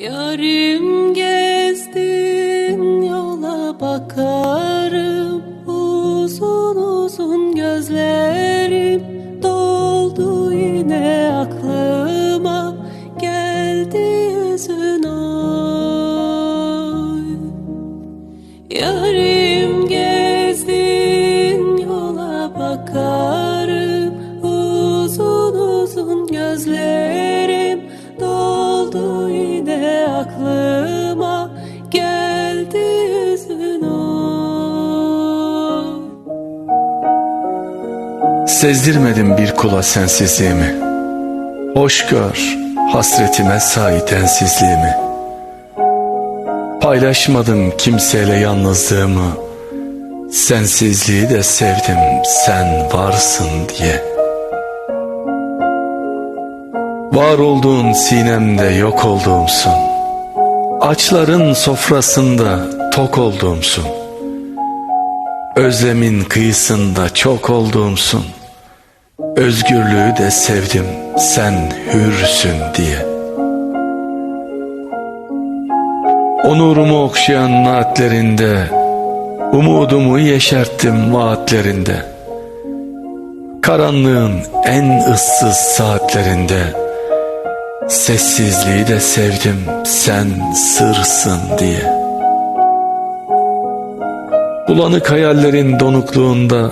Yarim gezdin yola bakarım. Uzun uzun gözlerim doldu yine aklıma. Geldi yüzün oy Yarim gezdin yola bakarım. Uzun uzun gözlerim Sezdirmedim bir kula sensizliğimi. Hoş gör hasretime say densizliğimi. Paylaşmadım kimseyle yalnızlığımı. Sensizliği de sevdim sen varsın diye. Var olduğun sinemde yok olduğumsun. Açların sofrasında tok olduğumsun. Özlemin kıyısında çok olduğumsun Özgürlüğü de sevdim sen hürsün diye. Onurumu okşayan naatlerinde Umudumu yeşerttim vaatlerinde. Karanlığın en ıssız saatlerinde Sessizliği de sevdim sen sırsın diye. Bulanık hayallerin donukluğunda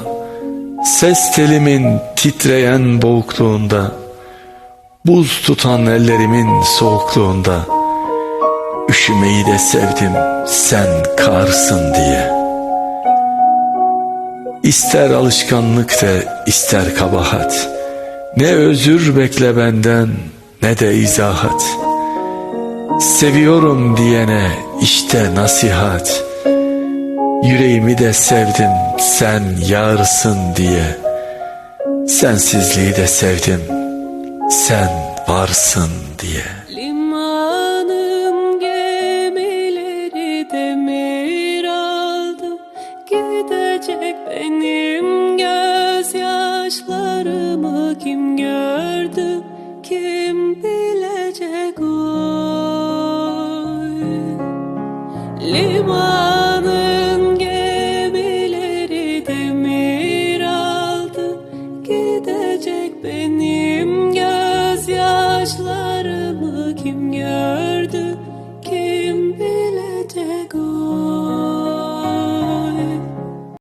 Ses telimin titreyen boğukluğunda Buz tutan ellerimin soğukluğunda Üşümeyi de sevdim sen karsın diye. İster alışkanlık de ister kabahat Ne özür bekle benden ne de izahat. Seviyorum diyene işte nasihat Yüreğimi de sevdim sen yarsın diye. Sensizliği de sevdim sen varsın diye. Limanın gemileri demir aldı. Gidecek benim gözyaşlarımı kim gördü? Kim bilecek oy? Liman saçlarımı kim gör?